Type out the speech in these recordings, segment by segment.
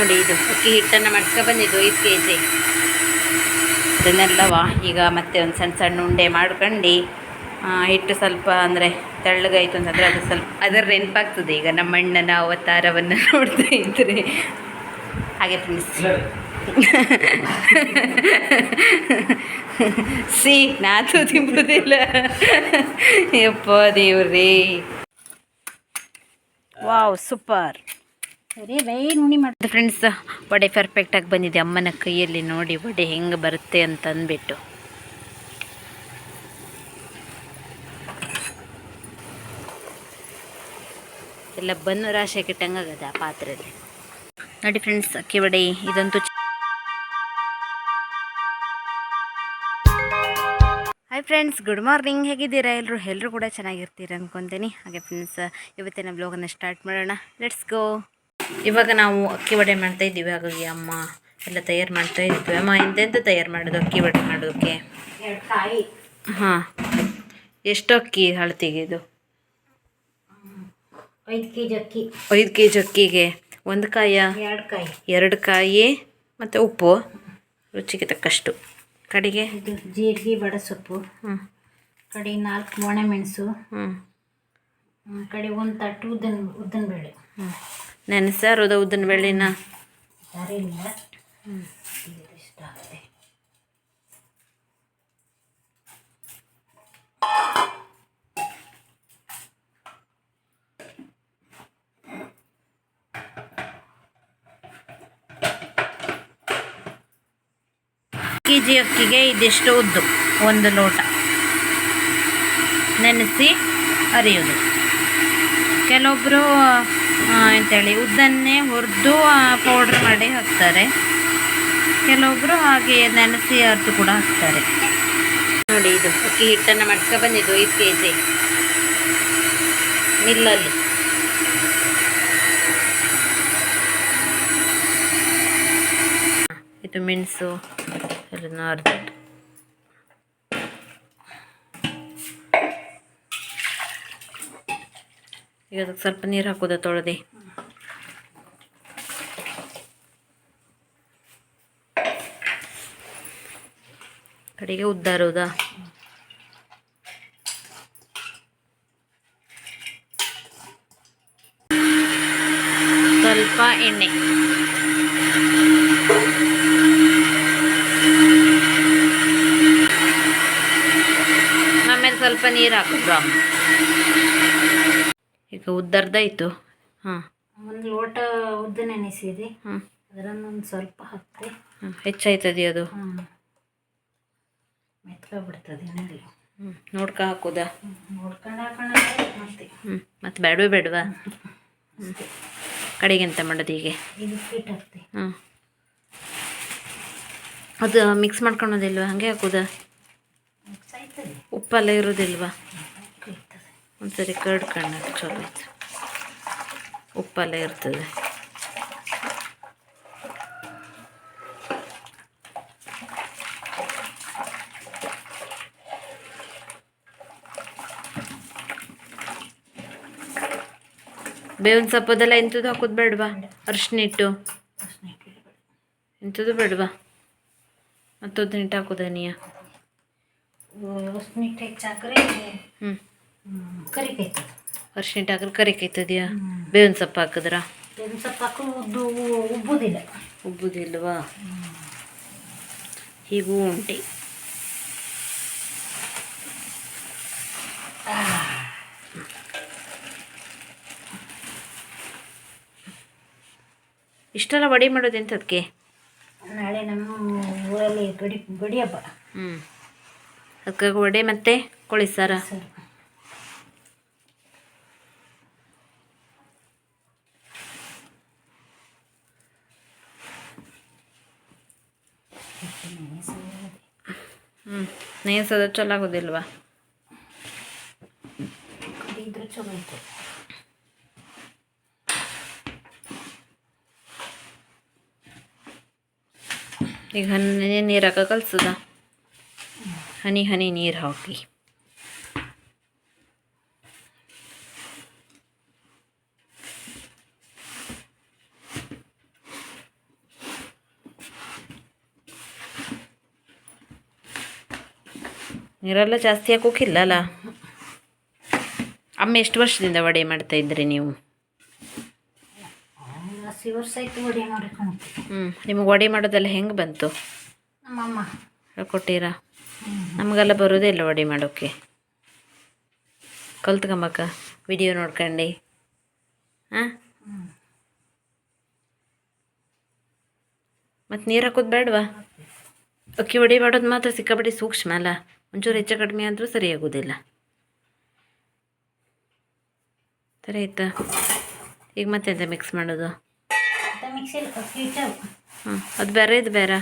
ನೋಡಿ ಇದು ಅಕ್ಕಿ ಹಿಟ್ಟನ್ನು ಮಾಡ್ಕೊ ಬಂದಿದ್ದು ಐದು ಕೆ ಜಿ ಅದನ್ನೆಲ್ಲವ ಈಗ ಮತ್ತೆ ಒಂದು ಸಣ್ಣ ಸಣ್ಣ ಉಂಡೆ ಮಾಡ್ಕೊಂಡು ಹಿಟ್ಟು ಸ್ವಲ್ಪ ಅಂದರೆ ತೆಳ್ಳಗಾಯ್ತು ಅಂತಂದರೆ ಅದು ಸ್ವಲ್ಪ ಅದರ ನೆನಪಾಗ್ತದೆ. ಈಗ ನಮ್ಮ ಅಣ್ಣನ ಅವತಾರವನ್ನು ನೋಡ್ತಾ ಇದ್ರೆ. ಹಾಗೆ ಫ್ರೆಂಡ್ಸ್. ಸಿ, ನಾತು ತಿಂಬುದಿಲ್ಲ. ಯಪ್ಪ ದೇವ್ರಿ. Wow, super. ಸರಿ ಬೈ ನುಣಿ ಮಾಡಿ ಫ್ರೆಂಡ್ಸ್ ವಡೆ ಪರ್ಫೆಕ್ಟಾಗಿ ಬಂದಿದೆ. ಅಮ್ಮನ ಕೈಯಲ್ಲಿ ನೋಡಿ ವಡೆ ಹೆಂಗೆ ಬರುತ್ತೆ ಅಂತ ಅಂದ್ಬಿಟ್ಟು. ಎಲ್ಲ ಬನ್ನು ರಾಶಿ ಕೆಟ್ಟಂಗಾಗದ ಆ ಪಾತ್ರೆಯಲ್ಲಿ ನೋಡಿ ಫ್ರೆಂಡ್ಸ್ ಅಕ್ಕಿ ವಡೆ, ಇದಂತೂ ಹಾಯ್ ಫ್ರೆಂಡ್ಸ್ ಗುಡ್ ಮಾರ್ನಿಂಗ್ ಹೇಗಿದ್ದೀರಾ? ಎಲ್ಲರೂ ಎಲ್ಲರೂ ಕೂಡ ಚೆನ್ನಾಗಿರ್ತೀರ ಅನ್ಕೊತೀನಿ. ಹಾಗೆ ಫ್ರೆಂಡ್ಸ್ ಇವತ್ತಿನ ಬ್ಲಾಗನ್ನು ಸ್ಟಾರ್ಟ್ ಮಾಡೋಣ. ಲೆಟ್ಸ್ ಗೋ ಇವಾಗ ನಾವು ಅಕ್ಕಿ ವಡೆ ಮಾಡ್ತಾ ಇದ್ದೀವಿ. ಹಾಗಾಗಿ ಅಮ್ಮ ಎಲ್ಲ ತಯಾರು ಮಾಡ್ತಾ ಇದ್ವಿ. ಅಮ್ಮ ಎಂತೆಂತ ತಯಾರು ಮಾಡೋದು ಅಕ್ಕಿ ವಡೆ ಮಾಡೋದಕ್ಕೆ? ಎರಡು ಕಾಯಿ ಹಾಂ. ಎಷ್ಟು ಅಕ್ಕಿ ಅಳತೆಗೆ ಇದು? ಐದು ಕೆ ಜಿ ಅಕ್ಕಿ. ಐದು ಕೆ ಜಿ ಅಕ್ಕಿಗೆ. ಒಂದು ಕಾಯ? ಎರಡು ಕಾಯಿ. ಎರಡು ಕಾಯಿ ಮತ್ತು ಉಪ್ಪು? ರುಚಿಗೆ ತಕ್ಕಷ್ಟು. ಕಡೆಗೆ? ಇದು ಜೀರಿಗೆ ಬಡಸೊಪ್ಪು ಹ್ಞೂ ಕಡೆ ನಾಲ್ಕು ಮೊಣೆ ಮೆಣಸು. ಹ್ಞೂ ಕಡೆ ಒಂದು ತಟ್ಟು ಉದ್ದನ್ ಉದ್ದನ ಬೇಳೆ ಹ್ಞೂ ಅದು ಉದ್ದಿನ ಬೆಳ್ಳಿನ ಕೆಜಿ ಕೆ ಜಿ ಅಕ್ಕಿಗೆ ಇದಿಷ್ಟು ಉದ್ದು ಒಂದು ಲೋಟ. ನೆನೆಸಿ ಅರಿಯೋದು. ಕೆಲವೊಬ್ಬರು ಎಂತೇಳಿ ಉದ್ದನ್ನೇ ಹುರಿದು ಪೌಡ್ರ್ ಮಾಡಿ ಹಾಕ್ತಾರೆ. ಕೆಲವೊಬ್ಬರು ಹಾಗೆ ನೆನೆಸಿ ಅರ್ದು ಕೂಡ ಹಾಕ್ತಾರೆ. ನೋಡಿ ಇದು, ಅಕ್ಕಿ ಹಿಟ್ಟನ್ನು ಮಾಡ್ಕೊ ಬಂದಿದ್ದು, ಐದು ಕೆ ಜಿ ಮಿಲ್ಲಲ್ಲಿ ಇದು ಮೆಣಸು, ಅದನ್ನು ಅರ್ಧ ಈಗ ಅದಕ್ಕೆ ಸ್ವಲ್ಪ ನೀರು ಹಾಕೋದ ತೊಳೆದೆ. ಕಡೆಗೆ ಉದ್ದಾರೋದಾ ಸ್ವಲ್ಪ ಎಣ್ಣೆ. ಆಮೇಲೆ ಸ್ವಲ್ಪ ನೀರು ಹಾಕಿದ್ರು? ಈಗ ಉದ್ದರ್ದಾಯ್ತು. ಹಾಂ. ಒಂದು ಲೋಟ ಉದ್ದ ನೆನೆಸಿದೆ. ಹಾಂ ಅದರನ್ನೊಂದು ಸ್ವಲ್ಪ ಹಾಕ್ತೆ. ಹಾಂ ಹೆಚ್ಚಾಯ್ತದೆ ಅದು. ಹಾಂ ಮೆತ್ಕೊಬಿಡ್ತದೆ ನೋಡಿ. ಹ್ಞೂ ನೋಡ್ಕ ಹಾಕೋದಾ? ನೋಡ್ಕೊಂಡು ಹಾಕೊಂಡು ಮತ್ತೆ. ಹ್ಞೂ ಮತ್ತು ಬೇಡವೇ ಬೇಡವಾ? ಹ್ಞೂ ಕಡೆಗೆ ಎಂತ ಮಾಡೋದು ಹೀಗೆ? ಇದು ಫಿಟ್ ಹಾಕ್ತೆ ಹಾಂ ಅದು ಮಿಕ್ಸ್ ಮಾಡ್ಕೊಳೋದಿಲ್ವಾ? ಹಾಗೆ ಹಾಕೋದ? ಮಿಕ್ಸ್ ಆಯ್ತದೆ. ಉಪ್ಪೆಲ್ಲ ಇರೋದಿಲ್ವಾ? ಇರ್ತದೆ ಕರ್ಡ್ ಕರ್ಡ್ಕೊಂಡು ಚಲೋ ಆಯ್ತು ಉಪ್ಪೆಲ್ಲ ಇರ್ತದೆ. ಬೇವಿನ ಸೊಪ್ಪದೆಲ್ಲ ಇಂಥದ್ದು ಹಾಕೋದು ಬೇಡವಾ? ಅರ್ಶಿನ ಹಿಟ್ಟು. ಇಂಥದ್ದು ಬೇಡವಾ? ಮತ್ತೊಂದು ಹಿಟ್ಟು ಹಾಕೋದ ನೀಯ ಅರ್ಶಿನ ಹಿಟ್ಟು ಹೆಚ್ಚಾಕ್ರೆ ಹ್ಞೂ ಅರ್ಶಿನ ಹಿಟ್ಟು ಹಾಕಿದ್ರೆ ಕರಿಕೈತದ್ಯಾ ಬೇವಿನ ಸೊಪ್ಪು ಹಾಕಿದ್ರ? ಬೇವಿನ ಸೊಪ್ಪು ಹಾಕು ಉದ್ದು ಉಬ್ಬುದಿಲ್ಲ. ಉಬ್ಬುದಿಲ್ವಾ? ಹೀಗೂ ಉಂಟೆ. ಇಷ್ಟೆಲ್ಲ ವಡೆ ಮಾಡೋದು ಎಂಥದಕ್ಕೆ ನಾಳೆ ನಮ್ಮ ಊರಲ್ಲಿ ಗಡಿ ಗಡಿ ಹಬ್ಬ ಹ್ಞೂ ಅದಕ್ಕೆ ವಡೆ ಮತ್ತೆ ಕೋಳಿ ಸಾರ. ಹ್ಞೂ ನೇಸೋದು ಚಲೋ ಐತೆ ಈಗ ಹನಿ ನೀರು ಹಾಕ ಕಲ್ಸದ? ಹನಿ ಹನಿ ನೀರು ಹಾಕಿ. ನೀರೆಲ್ಲ ಜಾಸ್ತಿ ಹಾಕೋಕಿಲ್ಲ ಅಲ್ಲ ಅಮ್ಮ ಎಷ್ಟು ವರ್ಷದಿಂದ ವಡೆ ಮಾಡ್ತಾ ಇದ್ರಿ ನೀವು? ಹ್ಞೂ ನಿಮಗೆ ವಡೆ ಮಾಡೋದೆಲ್ಲ ಹೆಂಗೆ ಬಂತು? ಹೇಳ್ಕೊಟ್ಟಿರಾ. ನಮಗೆಲ್ಲ ಬರೋದೇ ಇಲ್ಲ ವಡೆ ಮಾಡೋಕ್ಕೆ ಕಲ್ತ್ಕೊಂಬಕ್ಕ ವಿಡಿಯೋ ನೋಡ್ಕೊಂಡು. ಹಾಂ. ಮತ್ತು ನೀರು ಹಾಕೋದು ಬೇಡವಾ? ಅಕ್ಕಿ ವಡೆ ಮಾಡೋದು ಮಾತ್ರ ಸಿಕ್ಕಾಪಟ್ಟೆ ಸೂಕ್ಷ್ಮ ಅಲ್ಲ? ಒಂಚೂರು ಹೆಚ್ಚು ಕಡಿಮೆ ಆದರೂ ಸರಿಯಾಗೋದಿಲ್ಲ ಸರಿ ಆಯ್ತಾ? ಈಗ ಮತ್ತೆಂತ ಮಿಕ್ಸ್ ಮಾಡೋದು? ಮತ್ತೆ ಹ್ಞೂ ಅದು ಬೇರೆ ಇದು ಬೇರೆ?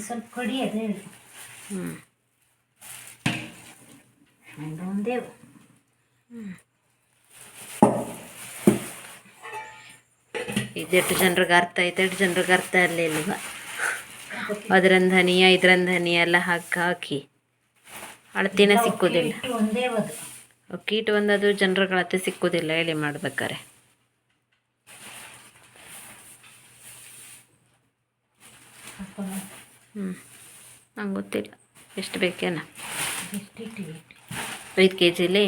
ಸ್ವಲ್ಪ ಕಡಿ ಅದೇ ಹ್ಞೂ ಒಂದೇ ಒಂದೇ. ಇದೆಷ್ಟು ಜನರಿಗೆ ಅರ್ಥ ಆಯ್ತು ಎಷ್ಟು ಜನರಿಗೆ ಅರ್ಥ ಇರಲಿಲ್ವ ಅದ್ರಂದು ಧನಿಯ ಇದ್ರಂದು ಧನಿಯ ಎಲ್ಲ ಹಾಕಿ ಹಾಕಿ. ಅಳತಿನ ಸಿಕ್ಕೋದಿಲ್ಲ. ಕೀಟ ಒಂದದು ಜನರುಗಳ ಅಳತೆ ಸಿಕ್ಕೋದಿಲ್ಲ ಹೇಳಿ ಮಾಡ್ಬೇಕಾರೆ. ಹ್ಮ್ ಹ್ಞೂ ನಂಗೆ ಗೊತ್ತಿಲ್ಲ. ಎಷ್ಟು ಬೇಕೇನ? ಐದು ಕೆ ಜಿಲಿ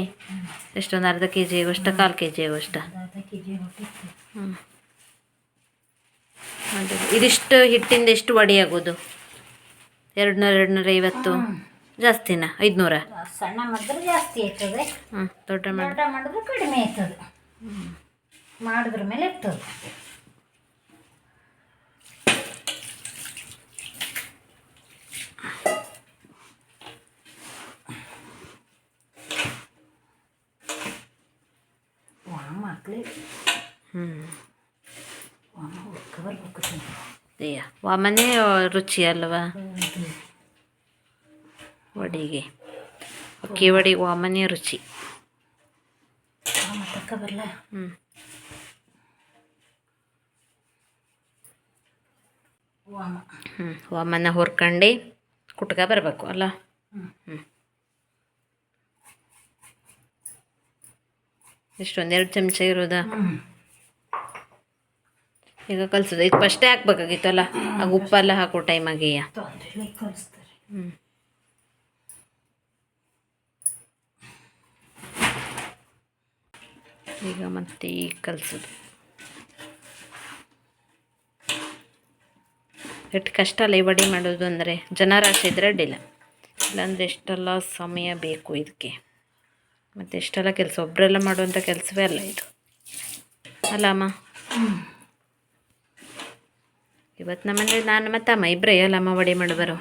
ಎಷ್ಟೊಂದು ಅರ್ಧ ಕೆ ಜಿ ಆಗುವಷ್ಟ ಕಾಲು ಕೆ ಜಿ ಆಗೋಷ್ಟ ಅರ್ಧ ಕೆ ಜಿ ಹೊಟ್ಟಿತ್ತು ಹ್ಞೂ ಅದೇ ಇದಿಷ್ಟು ಹಿಟ್ಟಿಂದ ಎಷ್ಟು ವಡಿ ಆಗೋದು? ಎರಡು ನೂರ ಎರಡು ನೂರ ಐವತ್ತು ಜಾಸ್ತಿನ? ಐದುನೂರ? ಸಣ್ಣ ಮಾಡಿದ್ರೆ ಜಾಸ್ತಿ ಆಯ್ತದೆ. ಹ್ಞೂ ದೊಡ್ಡ ಮಾಡಿ ದೊಡ್ಡ ಮಾಡಿದ್ರೆ ಕಡಿಮೆ ಆಯ್ತದೆ. ಮಾಡಿದ್ರ ಮೇಲೆ ಇರ್ತದೆ. ಹ್ಞೂ ವಾಮನೇ ರುಚಿ ಅಲ್ವಾ. ವಡಿಗೆ. ಅಕ್ಕಿ ವಡಿಗೆ ವಾಮನೆ ರುಚಿ. ಹ್ಞೂ ಹ್ಞೂ ವಾಮನ ಹುರ್ಕಂಡು ಕುಟ್ಕ ಬರಬೇಕು ಅಲ್ಲ. ಹ್ಞೂ ಎಷ್ಟೊಂದು ಎರಡು ಚಮಚ ಇರೋದಾ? ಈಗ ಕಲ್ಸೋದು. ಇದು ಫಸ್ಟೇ ಹಾಕ್ಬೇಕಾಗಿತ್ತಲ್ಲ? ಆಗ ಉಪ್ಪೆಲ್ಲ ಹಾಕೋ ಟೈಮಾಗೆಯ ಹ್ಞೂ ಈಗ ಮತ್ತೆ ಈಗ ಕಲಿಸೋದು. ಎಷ್ಟು ಕಷ್ಟ ಅಲ್ಲ ವಡೆ ಮಾಡೋದು ಅಂದರೆ? ಜನ ರಾಶಿ ಇದ್ರೆ ಅಡ್ಡಿಲ್ಲ. ಇಲ್ಲಾಂದರೆ ಎಷ್ಟೆಲ್ಲ ಸಮಯ ಬೇಕು ಇದಕ್ಕೆ? ಮತ್ತು ಎಷ್ಟೆಲ್ಲ ಕೆಲಸ? ಒಬ್ಬರೆಲ್ಲ ಮಾಡುವಂಥ ಕೆಲಸವೇ ಅಲ್ಲ ಇದು. ಅಲ್ಲ ಅಮ್ಮ? ಇವತ್ತು ನಮ್ಮಲ್ಲಿ ನಾನು ಮತ್ತು ಅಮ್ಮ ಇಬ್ಬರೇ ಅಲ್ಲ, ಅಮ್ಮ ವಡೆ ಮಾಡಿ ಬರೋ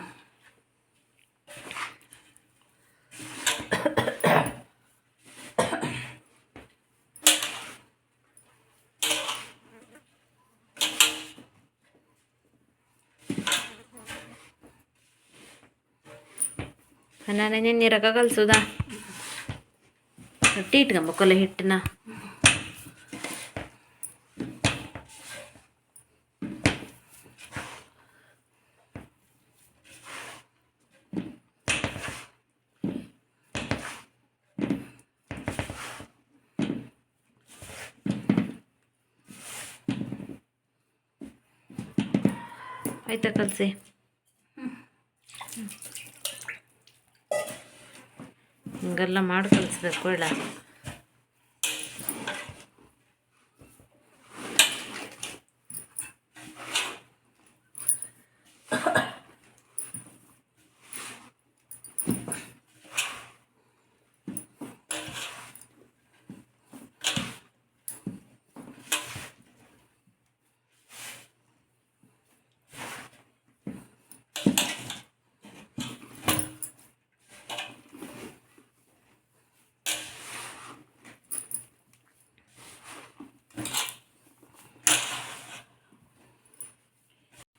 ನಾನೇ ನೀರಾಗ ಕಲ್ಸೋದಾ? ರೊಟ್ಟಿ ಇಟ್ಕೊಂಬಕ್ಕಲ್ಲ ಹಿಟ್ಟನ್ನ. ಆಯ್ತಾ ಕಲಸಿ? ಹಿಂಗೆಲ್ಲ ಮಾಡಿ ಕಲಿಸ್ಬೇಕು ಇಲ್ಲ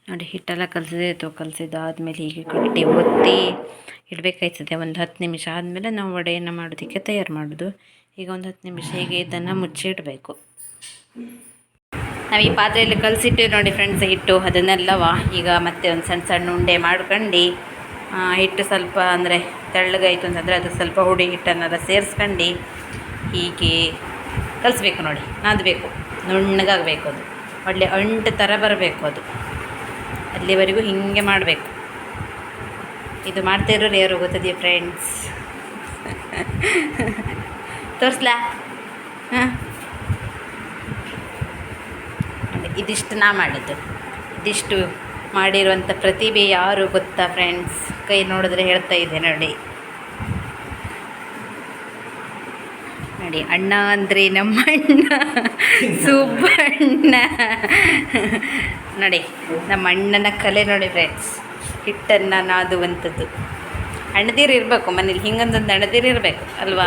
ನೋಡಿ, ಹಿಟ್ಟೆಲ್ಲ ಕಲಸಿದೆ ಅಥವಾ ಕಲಸಿದಾದ್ಮೇಲೆ ಹೀಗೆ ಕಟ್ಟಿ ಒತ್ತಿ ಇಡಬೇಕಾಯ್ತದೆ. ಒಂದು ಹತ್ತು ನಿಮಿಷ ಆದಮೇಲೆ ನಾವು ವಡೆಯನ್ನು ಮಾಡೋದಕ್ಕೆ ತಯಾರು ಮಾಡೋದು. ಈಗ ಒಂದು ಹತ್ತು ನಿಮಿಷ ಹೀಗೆ ಇದನ್ನು ಮುಚ್ಚಿಡಬೇಕು ನಾವು ಈ ಪಾತ್ರೆಯಲ್ಲಿ ಕಲಸಿಟ್ಟಿವಿ ನೋಡಿ ಫ್ರೆಂಡ್ಸ್ ಹಿಟ್ಟು ಅದನ್ನೆಲ್ಲವ. ಈಗ ಮತ್ತೆ ಒಂದು ಸಣ್ಣ ಸಣ್ಣ ಉಂಡೆ ಮಾಡ್ಕೊಂಡು ಹಿಟ್ಟು ಸ್ವಲ್ಪ ಅಂದರೆ ತೆಳ್ಳಗಾಯಿತು ಅಂತಂದರೆ ಅದಕ್ಕೆ ಸ್ವಲ್ಪ ಹುಡಿ ಹಿಟ್ಟನ್ನೆಲ್ಲ ಸೇರಿಸ್ಕೊಂಡು ಹೀಗೆ ಕಲಿಸ್ಬೇಕು ನೋಡಿ, ನಾದಬೇಕು. ನುಣ್ಣಗಾಗಬೇಕು ಅದು. ಒಳ್ಳೆ ಅಂಟು ಥರ ಬರಬೇಕು ಅದು. ಅಲ್ಲಿವರೆಗೂ ಹೀಗೆ ಮಾಡಬೇಕು. ಇದು ಮಾಡ್ತಾ ಇರೋರು ಯಾರು ಗೊತ್ತಿದೆಯಾ ಫ್ರೆಂಡ್ಸ್ ತೋರಿಸ್ಲಾ? ಹಾಂ? ಇದಿಷ್ಟು ನಾ ಮಾಡಿದ್ದು. ಇದಿಷ್ಟು ಮಾಡಿರುವಂಥ ಪ್ರತಿಭೆ ಯಾರು ಗೊತ್ತಾ ಫ್ರೆಂಡ್ಸ್ ಕೈ ನೋಡಿದ್ರೆ ಹೇಳ್ತಾ ಇದೆ ನೋಡಿ. ನೋಡಿ, ಅಣ್ಣ ಅಂದರೆ ನಮ್ಮ ಅಣ್ಣ ಸುಬ್ಬಣ್ಣ. ನೋಡಿ ನಮ್ಮ ಅಣ್ಣನ ಕಲೆ ನೋಡಿ ಫ್ರೆಂಡ್ಸ್ ಹಿಟ್ಟನ್ನು ನಾದುವಂಥದ್ದು. ಅಣ್ಣದಿರು ಇರಬೇಕು, ಮನೇಲಿ ಹಿಂಗಂದೊಂದು ಅಣ್ಣದಿರು ಇರಬೇಕು, ಅಲ್ವಾ?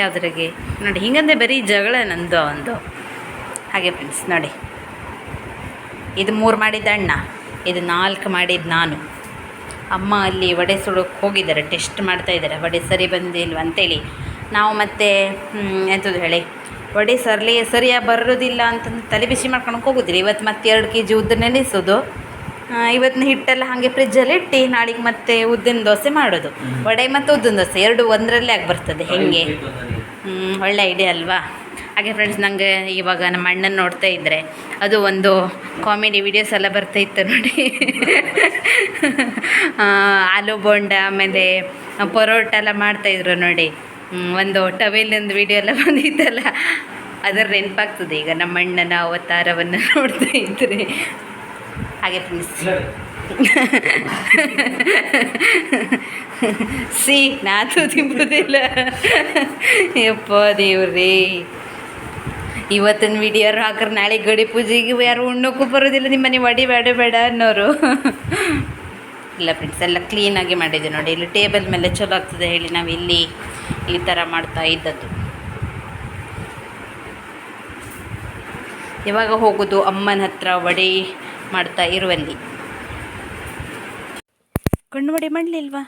ಯಾವುದ್ರಾಗೆ? ನೋಡಿ, ಹಿಂಗಂದ್ರೆ ಬರೀ ಜಗಳ ನಂದು ಒಂದು. ಹಾಗೆ ಫ್ರೆಂಡ್ಸ್ ನೋಡಿ. ಇದು ಮೂರು ಮಾಡಿದ್ದ ಅಣ್ಣ, ಇದು ನಾಲ್ಕು ಮಾಡಿದ್ದು ನಾನು. ಅಮ್ಮ ಅಲ್ಲಿ ವಡೆ ಸುಡೋಕೆ ಹೋಗಿದ್ದಾರೆ, ಟೆಸ್ಟ್ ಮಾಡ್ತಾ ಇದ್ದಾರೆ, ವಡೆ ಸರಿ ಬಂದಿಲ್ವ ಅಂತೇಳಿ. ನಾವು ಮತ್ತೆ ಎಂಥದ್ದು ಹೇಳಿ? ವಡೆ ಸರ್ಲಿ ಸರಿಯಾಗಿ ಬರೋದಿಲ್ಲ ಅಂತಂದು ತಲೆ ಬಿಸಿ ಮಾಡ್ಕೊಳಕ್ಕೆ ಹೋಗೋದಿಲ್ಲ ಇವತ್ತು ಮತ್ತೆ ಎರಡು ಕೆ ಜಿ ಉದ್ದು ನೆನೆಸೋದು. ಇವತ್ತಿನ ಹಿಟ್ಟೆಲ್ಲ ಹಾಗೆ ಫ್ರಿಜ್ಜಲ್ಲಿ ಇಟ್ಟು ನಾಳೆಗೆ ಮತ್ತೆ ಉದ್ದಿನ ದೋಸೆ ಮಾಡೋದು. ವಡೆ ಮತ್ತು ಉದ್ದಿನ ದೋಸೆ ಎರಡು ಒಂದರಲ್ಲೇ ಆಗಿ ಬರ್ತದೆ ಹೆಂಗೆ? ಒಳ್ಳೆ ಐಡಿಯಾ ಅಲ್ವಾ? ಹಾಗೆ ಫ್ರೆಂಡ್ಸ್ ನನಗೆ ಇವಾಗ ನಮ್ಮ ಅಣ್ಣನ ನೋಡ್ತಾ ಇದ್ದರೆ ಅದು ಒಂದು ಕಾಮಿಡಿ ವಿಡಿಯೋಸ್ ಎಲ್ಲ ಬರ್ತಾ ಇತ್ತು ನೋಡಿ. ಆಲೂ ಬೋಂಡ ಆಮೇಲೆ ಪರೋಟ ಎಲ್ಲ ಮಾಡ್ತಾಯಿದ್ರು ನೋಡಿ. ಒಂದು ಟವೆಲಿಂದು ವಿಡಿಯೋ ಎಲ್ಲ ಬಂದಿತ್ತಲ್ಲ, ಅದರ ನೆನಪಾಗ್ತದೆ. ಈಗ ನಮ್ಮ ಅಣ್ಣನ ಅವತಾರವನ್ನು ನೋಡ್ತಾ ಇದ್ದರೆ ಹಾಗೆ ಫ್ರೆಂಡ್ಸ್ ಸಿ, ನಾತು ತಿಂಬುದಿಲ್ಲ. ಯಪ್ಪ ದೇವ್ರಿ. ಇವತ್ತಿನ ವಿಡಿಯೋ ಹಾಕ್ರೆ? ನಾಳೆ ಗಡಿ ಪೂಜೆಗೆ ಯಾರು ಉಣ್ಣೋಕ್ಕೂ ಬರೋದಿಲ್ಲ ನಿಮ್ಮ ಮನೆ ಒಡಿ ಬೇಡ ಬೇಡ ಅನ್ನೋರು. ಇಲ್ಲ ಫ್ರೆಂಡ್ಸ್ ಎಲ್ಲ ಕ್ಲೀನಾಗಿ ಮಾಡಿದ್ದೆ ನೋಡಿ. ಇಲ್ಲಿ ಟೇಬಲ್ ಮೇಲೆ ಚಲೋ ಆಗ್ತದೆ ಹೇಳಿ ನಾವು ಇಲ್ಲಿ ಈ ಥರ ಮಾಡ್ತಾ ಇದ್ದದ್ದು. ಇವಾಗ ಹೋಗೋದು ಅಮ್ಮನ ಹತ್ರ ವಡೆ ಮಾಡ್ತಾ ಇರುವಲ್ಲಿ. ಕಣ್ಣು ವಡೆ ಮಾಡಲಿಲ್ವಾ?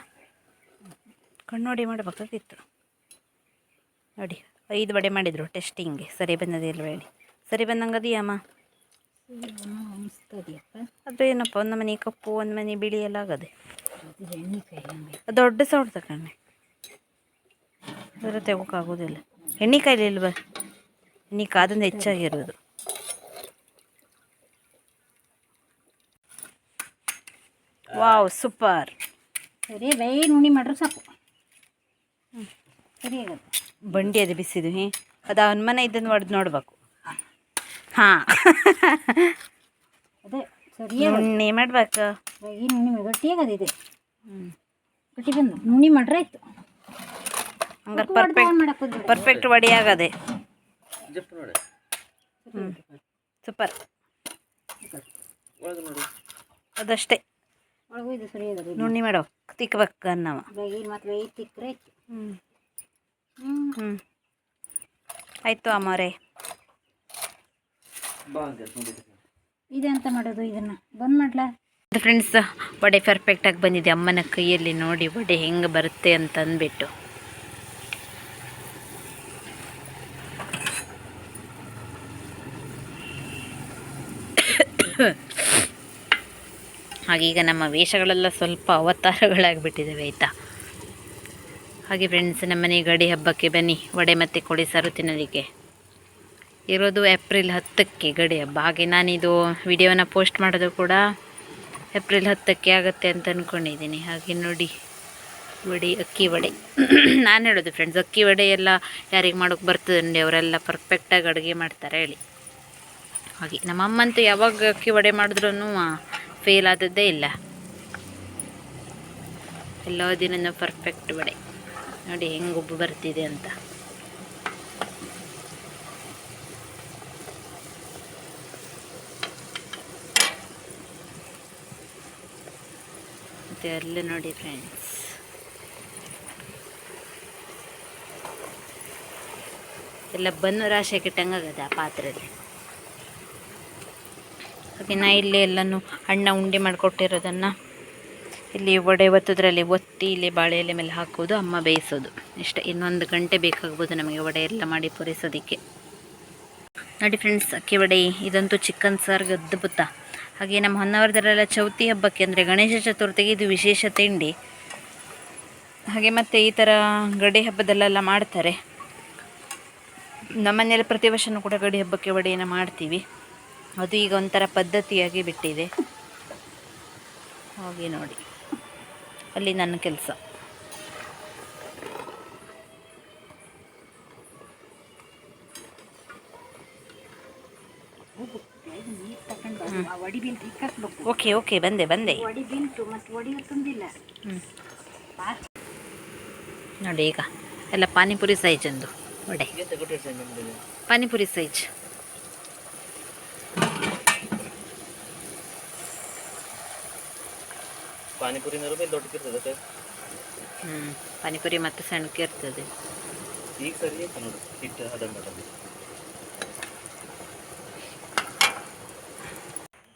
ಕಣ್ಣು ವಡೆ ಮಾಡಬೇಕಾಗಿತ್ತು ನೋಡಿ ಐದು ವಡೆ ಮಾಡಿದರು ಟೆಸ್ಟಿಂಗ್ಗೆ ಸರಿ ಬಂದದಿಲ್ವ ಹೇಳಿ? ಸರಿ ಬಂದಂಗೆ ಅಮ್ಮ? ಅನಿಸ್ತದೆಯಪ್ಪ ಅದು ಏನಪ್ಪ ಒಂದು ಮನೆ ಕಪ್ಪು ಒಂದು ಮನೆ ಬಿಳಿ ಎಲ್ಲ ಆಗದೆ. ಅದು ದೊಡ್ಡ ಸೌಂಡ್ ತಗೊಂಡೆ. ಅದರ ತೆಗೋಕ್ಕಾಗೋದಿಲ್ಲ ಎಣ್ಣೆ ಕಾಯಿಲೆ ಇಲ್ವಾ ಎಣ್ಣೆ ಕಾದಿಂದ ಹೆಚ್ಚಾಗಿರೋದು. Wow super. ಸರಿ ಬೈ ನುಣಿ ಮಾಡ್ರೆ ಸಾಕು. ಸರಿ ಬಂಡಿ ಅದು ಬಿಸಿದು ಹೇ ಅದು ಅವನ ಮನೆ ಇದ್ದನ್ನು ಹೊಡೆದು ನೋಡ್ಬೇಕು. ಹಾಂ. ಅದೇ ಸರಿ ನುಣ್ಣಿ ಮಾಡ್ಬೇಕು. ಈ ನುಣ್ಣಿ ಗಟ್ಟಿಯಾಗದಿದೆ ಹ್ಞೂ ಗಟ್ಟಿ ಬಂದು ನುಣ್ಣಿ ಮಾಡ್ರೆ ಆಯ್ತು. ಹಂಗಾರೆ ಪರ್ಫೆಕ್ಟ್ ಪರ್ಫೆಕ್ಟ್ ವಡಿ ಆಗದೆ. ಹ್ಞೂ ಸೂಪರ್ ಅದಷ್ಟೇ. ನುಣ್ಣಿ ಮಾಡೋ. ತಿಕ್ಕರೆ ಆಯ್ತು. ಹ್ಞೂ ಹ್ಞೂ ಹ್ಞೂ ಆಯಿತು ಅಮ್ಮರೇ ಇದೆ ಅಂತ ಮಾಡೋದು ಇದನ್ನ. ಬಂದ್ ಮಾಡ್ಲಾ? ಫ್ರೆಂಡ್ಸ್ ವಡೆ ಪರ್ಫೆಕ್ಟಾಗಿ ಬಂದಿದೆ. ಅಮ್ಮನ ಕೈಯಲ್ಲಿ ನೋಡಿ ವಡೆ ಹೆಂಗೆ ಬರುತ್ತೆ ಅಂತ ಅಂದ್ಬಿಟ್ಟು ಹಾಗೆ ಈಗ ನಮ್ಮ ವೇಷಗಳೆಲ್ಲ ಸ್ವಲ್ಪ ಅವತಾರಗಳಾಗಿಬಿಟ್ಟಿದ್ದಾವೆ, ಆಯಿತಾ? ಹಾಗೆ ಫ್ರೆಂಡ್ಸ್ ನಮ್ಮನೆ ಗಡಿ ಹಬ್ಬಕ್ಕೆ ಬನ್ನಿ. ವಡೆ ಮತ್ತು ಕೋಳಿ ಸಾರು ತಿನ್ನೋದಕ್ಕೆ. ಇರೋದು ಏಪ್ರಿಲ್ ಹತ್ತಕ್ಕೆ ಗಡಿ ಹಬ್ಬ. ಹಾಗೆ ನಾನಿದು ವಿಡಿಯೋನ ಪೋಸ್ಟ್ ಮಾಡೋದು ಕೂಡ ಏಪ್ರಿಲ್ ಹತ್ತಕ್ಕೆ ಆಗುತ್ತೆ ಅಂತ ಅಂದ್ಕೊಂಡಿದ್ದೀನಿ ಹಾಗೆ ನೋಡಿ, ವಡೆ, ಅಕ್ಕಿ ವಡೆ. ನಾನು ಹೇಳೋದು ಫ್ರೆಂಡ್ಸ್ ಅಕ್ಕಿ ವಡೆ ಎಲ್ಲ ಯಾರಿಗೆ ಮಾಡೋಕ್ಕೆ ಬರ್ತದೆ ನೋಡಿ, ಅವರೆಲ್ಲ ಪರ್ಫೆಕ್ಟಾಗಿ ಅಡುಗೆ ಮಾಡ್ತಾರೆ, ಹೇಳಿ. ಹಾಗೆ ನಮ್ಮಮ್ಮಂತೂ ಯಾವಾಗ ಅಕ್ಕಿ ವಡೆ ಮಾಡಿದ್ರೂ ಫೇಲ್ ಆದದ್ದೇ ಇಲ್ಲ. ಎಲ್ಲ ದಿನ ಪರ್ಫೆಕ್ಟ್ ಬಡೆ. ನೋಡಿ ಹೆಂಗೆ ಉಬ್ಬು ಬರ್ತಿದೆ ಅಂತ. ಮತ್ತು ಅಲ್ಲೇ ನೋಡಿ ಫ್ರೆಂಡ್ಸ್ ಎಲ್ಲ ಬನ್ನು ರಾಶಿ ಕೆಟ್ಟಂಗಾಗದೆ ಆ ಪಾತ್ರೆಯಲ್ಲಿ ಹಾಗೆ ನಾ ಇಲ್ಲಿ ಎಲ್ಲನೂ ಅಣ್ಣ ಉಂಡೆ ಮಾಡಿಕೊಟ್ಟಿರೋದನ್ನು ಇಲ್ಲಿ ವಡೆ ಒತ್ತೋದ್ರಲ್ಲಿ ಒತ್ತಿ ಇಲ್ಲಿ ಬಾಳೆ ಎಲೆ ಮೇಲೆ ಹಾಕೋದು ಅಮ್ಮ ಬೇಯಿಸೋದು. ಇಷ್ಟ, ಇನ್ನೊಂದು ಗಂಟೆ ಬೇಕಾಗ್ಬೋದು ನಮಗೆ ವಡೆ ಎಲ್ಲ ಮಾಡಿ ಪೂರೈಸೋದಕ್ಕೆ. ನೋಡಿ ಫ್ರೆಂಡ್ಸ್ ಅಕ್ಕಿ ವಡೆ, ಇದಂತೂ ಚಿಕನ್ ಸಾರಿಗೆ ಅದ್ಭುತ. ಹಾಗೆ ನಮ್ಮ ಹೊನ್ನಾವರದಲ್ಲೆಲ್ಲ ಚೌತಿ ಹಬ್ಬಕ್ಕೆ ಅಂದರೆ ಗಣೇಶ ಚತುರ್ಥಿಗೆ ಇದು ವಿಶೇಷ ತಿಂಡಿ. ಹಾಗೆ ಮತ್ತು ಈ ಥರ ಗಡಿ ಹಬ್ಬದಲ್ಲೆಲ್ಲ ಮಾಡ್ತಾರೆ. ನಮ್ಮನೇಲಿ ಪ್ರತಿ ವರ್ಷನೂ ಕೂಡ ಗಡಿ ಹಬ್ಬಕ್ಕೆ ವಡೆಯನ್ನು ಮಾಡ್ತೀವಿ. ಅದು ಈಗ ಒಂಥರ ಪದ್ಧತಿಯಾಗಿ ಬಿಟ್ಟಿದೆ. ಹಾಗೆ ನೋಡಿ. ಅಲ್ಲಿ ನನ್ನ ಕೆಲಸ. ಓಕೆ ಓಕೆ, ಬಂದೆ ಬಂದೆ. ನೋಡಿ ಈಗ. ಎಲ್ಲ ಪಾನಿಪುರಿ ಸೈಜ್ ಒಂದು. ಪಾನಿಪುರಿ ಸೈಜ್. ಪಾನಿಪುರಿನವರು ಮೇಲೆ ದೊಡ್ಡದಿರ್ತದೆ ಹ್ಞೂ ಪಾನಿಪುರಿ ಮತ್ತು ಸಣ್ಣಕ್ಕೆ ಇರ್ತದೆ ಈಗ ಸರಿ ಆಯ್ತು ನೋಡು ಹಿಟ್ಟು ಹದ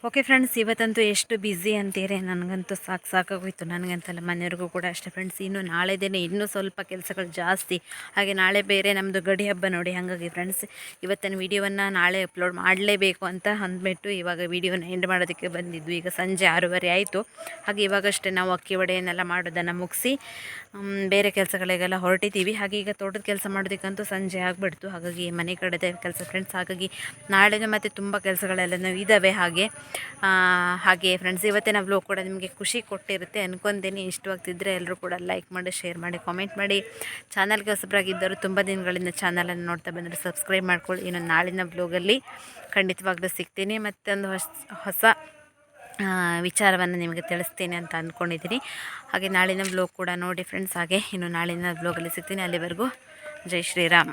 ಓಕೆ ಫ್ರೆಂಡ್ಸ್ ಇವತ್ತಂತೂ ಎಷ್ಟು ಬ್ಯುಸಿ ಅಂತೀರಿ? ನನಗಂತೂ ಸಾಕು ಸಾಕಾಗೋಯ್ತು. ನನಗಂತಲ್ಲ ಮನೆಯವ್ರಿಗೂ ಕೂಡ ಅಷ್ಟೇ ಫ್ರೆಂಡ್ಸ್ ಇನ್ನು ನಾಳೆ ದಿನ ಇನ್ನೂ ಸ್ವಲ್ಪ ಕೆಲಸಗಳು ಜಾಸ್ತಿ. ಹಾಗೆ ನಾಳೆ ಬೇರೆ ನಮ್ಮದು ಗಡಿ ಹಬ್ಬ ನೋಡಿ. ಹಾಗಾಗಿ ಫ್ರೆಂಡ್ಸ್ ಇವತ್ತಿನ ವೀಡಿಯೋವನ್ನು ನಾಳೆ ಅಪ್ಲೋಡ್ ಮಾಡಲೇಬೇಕು ಅಂತ ಅಂದ್ಬಿಟ್ಟು ಇವಾಗ ವೀಡಿಯೋನ ಎಂಡ್ ಮಾಡೋದಕ್ಕೆ ಬಂದಿದ್ದು ಈಗ ಸಂಜೆ ಆರೂವರೆ ಆಯಿತು. ಹಾಗೆ ಇವಾಗಷ್ಟೇ ನಾವು ಅಕ್ಕಿ ವಡೆಯನ್ನೆಲ್ಲ ಮಾಡೋದನ್ನು ಮುಗಿಸಿ ಬೇರೆ ಕೆಲಸಗಳಿಗೆಲ್ಲ ಹೊರಟಿದ್ದೀವಿ. ಹಾಗೆ ಈಗ ತೋಟದ ಕೆಲಸ ಮಾಡೋದಕ್ಕಂತೂ ಸಂಜೆ ಆಗಿಬಿಡ್ತು. ಹಾಗಾಗಿ ಮನೆ ಕಡೆದೇ ಕೆಲಸ ಫ್ರೆಂಡ್ಸ್ ಹಾಗಾಗಿ ನಾಳೆನೇ ಮತ್ತು ತುಂಬ ಕೆಲಸಗಳೆಲ್ಲ ಇದ್ದಾವೆ ಹಾಗೆ ಹಾಗೆ ಫ್ರೆಂಡ್ಸ್ ಇವತ್ತಿನ ವ್ಲೋಗ್ ಕೂಡ ನಿಮಗೆ ಖುಷಿ ಕೊಟ್ಟಿರುತ್ತೆ ಅನ್ಕೊಂತೀನಿ ಇಷ್ಟವಾಗ್ತಿದ್ರೆ ಎಲ್ಲರೂ ಕೂಡ ಲೈಕ್ ಮಾಡಿ ಶೇರ್ ಮಾಡಿ ಕಾಮೆಂಟ್ ಮಾಡಿ. ಚಾನಲ್ಗೆ ಹೊಸಬರಾಗಿದ್ದರು ತುಂಬ ದಿನಗಳಿಂದ ಚಾನಲನ್ನು ನೋಡ್ತಾ ಬಂದರೆ ಸಬ್ಸ್ಕ್ರೈಬ್ ಮಾಡ್ಕೊಳ್ಳಿ. ಇನ್ನು ನಾಳಿನ ವ್ಲೋಗಲ್ಲಿ ಖಂಡಿತವಾಗ್ಲೂ ಸಿಗ್ತೀನಿ. ಮತ್ತೊಂದು ಹೊಸ ಹೊಸ ವಿಚಾರವನ್ನು ನಿಮಗೆ ತಿಳಿಸ್ತೀನಿ ಅಂತ ಅಂದ್ಕೊಂಡಿದ್ದೀನಿ ಹಾಗೆ ನಾಳಿನ ಬ್ಲೋಗ್ ಕೂಡ ನೋಡಿ ಫ್ರೆಂಡ್ಸ್ ಹಾಗೆ ಇನ್ನು ನಾಳಿನ ಬ್ಲೋಗಲ್ಲಿ ಸಿಗ್ತೀನಿ. ಅಲ್ಲಿವರೆಗೂ ಜೈ ಶ್ರೀರಾಮ್.